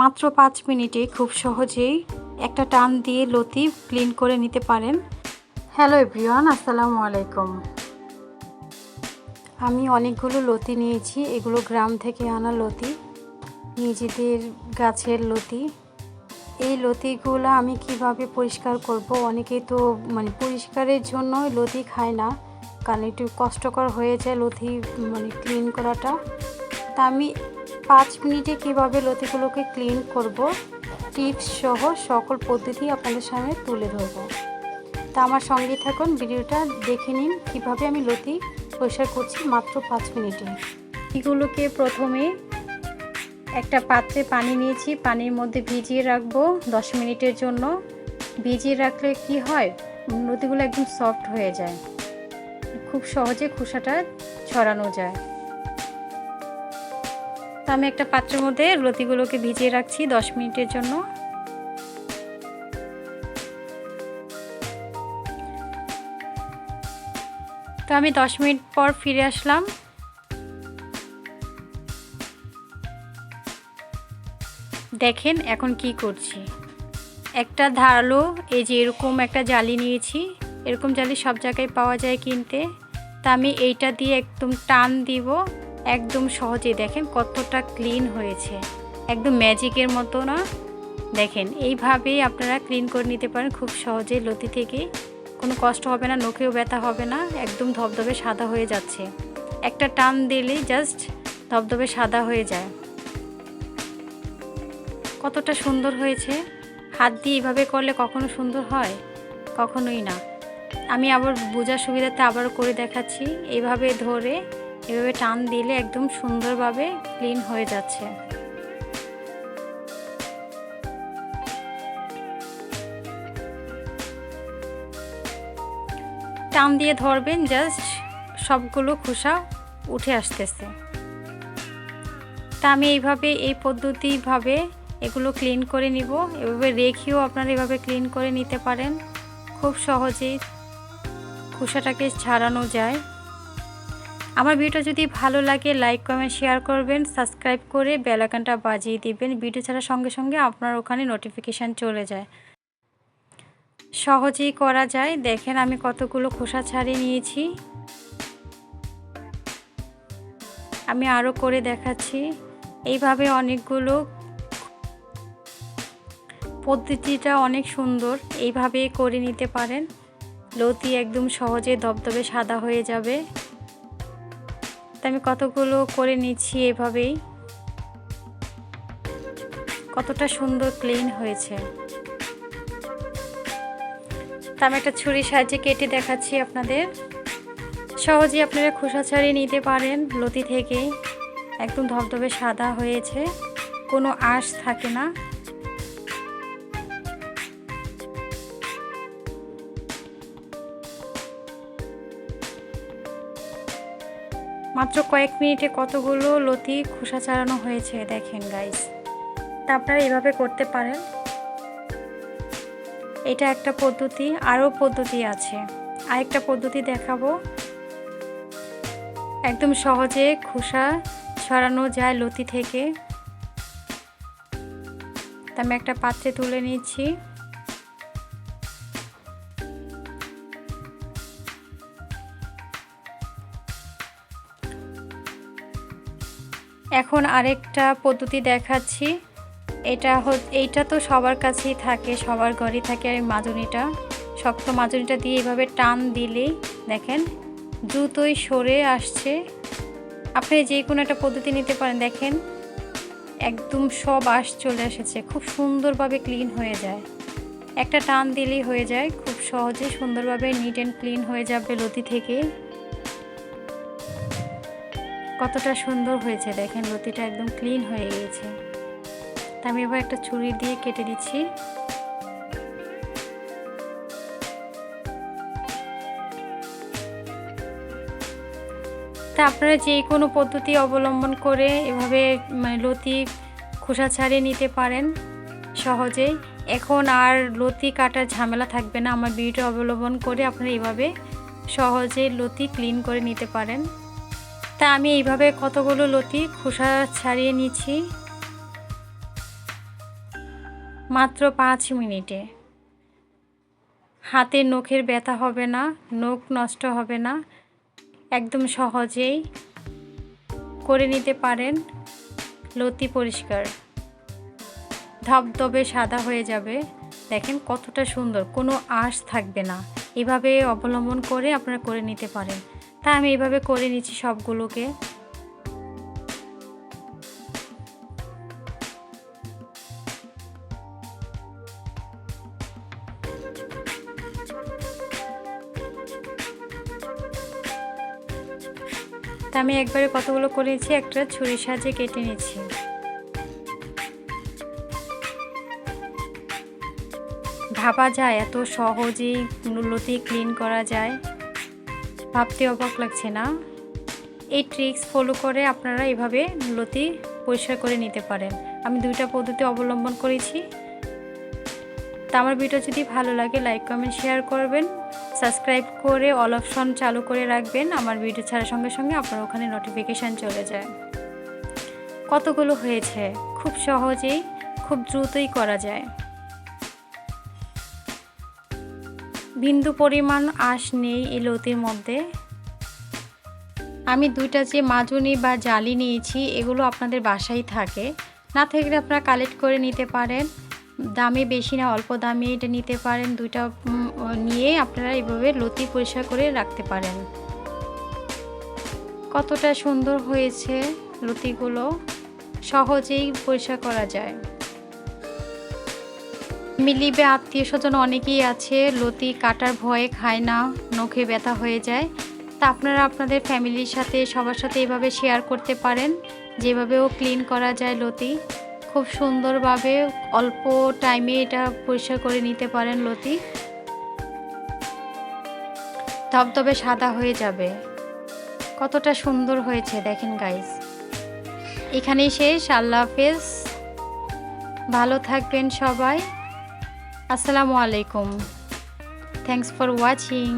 মাত্র পাঁচ মিনিটে খুব সহজেই একটা টান দিয়ে লতি ক্লিন করে নিতে পারেন। হ্যালো এভরিওয়ান, আসসালামু আলাইকুম। আমি অনেকগুলো লতি নিয়েছি, এগুলো গ্রাম থেকে আনা লতি, নিজেদের গাছের লতি। এই লতিগুলো আমি কীভাবে পরিষ্কার করব? অনেকেই তো মানে পরিষ্কারের জন্য লতি খায় না, কারণ একটু কষ্টকর হয়ে যায় লতি মানে ক্লিন করাটা। তা আমি পাঁচ মিনিটে কীভাবে লতিগুলোকে ক্লিন করব, টিপস সহ সকল পদ্ধতি আপনাদের সামনে তুলে ধরবো। তা আমার সঙ্গে থাকুন, ভিডিওটা দেখে নিন কীভাবে আমি লতি পরিষ্কার করছি মাত্র পাঁচ মিনিটে। এগুলোকে প্রথমে একটা পাত্রে পানি নিয়েছি, পানির মধ্যে ভিজিয়ে রাখব দশ মিনিটের জন্য। ভিজিয়ে রাখলে কি হয়? লতিগুলো একদম সফট হয়ে যায়। খুব সহজে খোসাটা ছড়ানো যায়। তো আমি একটা পাত্রের মধ্যে লতিগুলোকে ভিজিয়ে রাখছি দশ মিনিটের জন্য। তো আমি দশ মিনিট পর ফিরে আসলাম। দেখেন এখন কি করছি। একটা ধারালো, এই যে এরকম একটা জালি নিয়েছি, এরকম জালি সব জায়গায় পাওয়া যায় কিনতে। তা আমি এইটা দিয়ে একদম টান দিব। একদম সহজে দেখেন কতটা ক্লিন হয়েছে। একদম ম্যাজিকের মতো না? দেখেন, এইভাবেই আপনারা ক্লিন করে নিতে পারেন খুব সহজে লতি থেকে। কোনো কষ্ট হবে না, নখেও ব্যথা হবে না, একদম ধবধবে সাদা হয়ে যাচ্ছে। একটা টান দিলেই জাস্ট ধবধবে সাদা হয়ে যায়। কতটা সুন্দর হয়েছে। হাত দিয়ে এইভাবে করলে কখনো সুন্দর হয়? কখনোই না। আমি আবার বোঝার সুবিধাতে আবার করে দেখাচ্ছি। এইভাবে ধরে এভাবে টান দিলে একদম সুন্দরভাবে ক্লিন হয়ে যাচ্ছে। টান দিয়ে ধরবেন, জাস্ট সবগুলো খোসা উঠে আসতেছে। তা আমি এইভাবে, এই পদ্ধতিভাবে এগুলো ক্লিন করে নিব। এভাবে রেখেও আপনারা এভাবে ক্লিন করে নিতে পারেন। খুব সহজেই খোসাটাকে ছাড়ানো যায়। আমার ভিডিও যদি ভালো লাগে লাইক কমেন্ট শেয়ার করবেন সাবস্ক্রাইব করে বেলাকানটা বাজিয়ে দিবেন। ভিডিও ছাড়ার সঙ্গে সঙ্গে আপনার ওখানে নোটিফিকেশান চলে যায়। সহজেই করা যায়। দেখেন আমি কতগুলো খোসা ছাড়িয়ে নিয়েছি। আমি আরও করে দেখাচ্ছি। এইভাবে অনেকগুলো পদ্ধতিটা অনেক সুন্দর। এইভাবে করে নিতে পারেন। লতি একদম সহজে দবদবে সাদা হয়ে যাবে। আমি কতগুলো করে নিচ্ছি এভাবেই। কতটা সুন্দর ক্লিন হয়েছে। তা আমি একটা ছুরির সাহায্যে কেটে দেখাচ্ছি আপনাদের। সহজেই আপনারা খোসা ছাড়িয়ে নিতে পারেন লতি থেকে। একদম ধবধবে সাদা হয়েছে। কোনো আঁশ থাকে না। মাত্র কয়েক মিনিটে কতগুলো লতি খোসা ছাড়ানো হয়েছে দেখেন গাইস তা আপনারা এভাবে করতে পারেন। এটা একটা পদ্ধতি, আরও পদ্ধতি আছে। আরেকটা পদ্ধতি দেখাবো। একদম সহজে খোসা ছড়ানো যায় লতি থেকে। তা আমি একটা পাত্রে তুলে নিচ্ছি। এখন আরেকটা পদ্ধতি দেখাচ্ছি। এটা এইটা তো সবার কাছেই থাকে, সবার ঘরেই থাকে আর মাজনিটা। শক্ত মাজনিটা দিয়ে এইভাবে টান দিলেই দেখেন দ্রুতই সরে আসছে। আপনি যে কোনো একটা পদ্ধতি নিতে পারেন, দেখেন একদম সব আশ চলে এসেছে, খুব সুন্দরভাবে ক্লিন হয়ে যায়। একটা টান দিলেই হয়ে যায়, খুব সহজে সুন্দরভাবে নিট অ্যান্ড ক্লিন হয়ে যাবে লতি থেকে। কতটা সুন্দর হয়েছে, দেখেন লতিটা একদম ক্লিন হয়ে গিয়েছে। তা আমি এবার একটা ছুরি দিয়ে কেটে দিচ্ছি। তা আপনারা যে কোনো পদ্ধতি অবলম্বন করে এভাবে মানে লতি খোসা ছাড়িয়ে নিতে পারেন সহজেই এখন আর লতি কাটার ঝামেলা থাকবে না, আমার ভিডিও অবলম্বন করে আপনারা এভাবে সহজে লতি ক্লিন করে নিতে পারেন। তা আমি এইভাবে কতগুলো লতি খোসা ছাড়িয়ে নিচ্ছি মাত্র পাঁচ মিনিটে। হাতে নখের ব্যথা হবে না, নখ নষ্ট হবে না, একদম সহজেই করে নিতে পারেন। লতি পরিষ্কার। ধবধবে সাদা হয়ে যাবে। দেখেন কতটা সুন্দর, কোনো আঁশ থাকবে না। এভাবে অবলম্বন করে আপনারা করে নিতে পারেন। তা আমি এভাবে করে নিচ্ছি সবগুলোকে। তা আমি একবারে কতগুলো করেছি একটা ছুরির সাহায্যে কেটে নিচ্ছি। ভাবা যায়, এত সহজেই লতি ক্লিন করা যায়। ভাবতে অবাক লাগছে না? এই ট্রিক্স ফলো করে আপনারা এভাবে লতি পরিষ্কার করে নিতে পারেন। আমি দুইটা পদ্ধতি অবলম্বন করেছি। তা আমার ভিডিও যদি ভালো লাগে লাইক কমেন্ট শেয়ার করবেন। সাবস্ক্রাইব করে অল অপশন চালু করে রাখবেন। আমার ভিডিও ছাড়ার সঙ্গে সঙ্গে আপনার ওখানে নোটিফিকেশান চলে যায়। কতগুলো হয়েছে? খুব সহজেই, খুব দ্রুতই করা যায়। বিন্দু পরিমাণ আঁশ নেই এই লতির মধ্যে। আমি দুইটা যে মাজুনি বা জালি নিয়েছি, এগুলো আপনাদের বাসায় থাকে। না থাকলে আপনারা কালেক্ট করে নিতে পারেন। দামে বেশি না, অল্প দামে এটা নিতে পারেন। দুইটা নিয়ে আপনারা এইভাবে লতি পরিষ্কার করে রাখতে পারেন। কতটা সুন্দর হয়েছে লতিগুলো। সহজেই পরিষ্কার করা যায়। মিলিবে আত্মীয় স্বজন অনেকেই আছে, লতি কাটার ভয়ে খায় না, নখে ব্যথা হয়ে যায়। তা আপনারা আপনাদের ফ্যামিলির সাথে, সবার সাথে এভাবে শেয়ার করতে পারেন। যেভাবেও ক্লিন করা যায় লতি। খুব সুন্দরভাবে অল্প টাইমে এটা পরিষ্কার করে নিতে পারেন লতি। ধবধবে সাদা হয়ে যাবে। কতটা সুন্দর হয়েছে, দেখেন গাইস এখানেই শেষ, আল্লাহ হাফেজ। ভালো থাকবেন সবাই। আসসালামু আলাইকুম থ্যাংকস ফর ওয়াচিং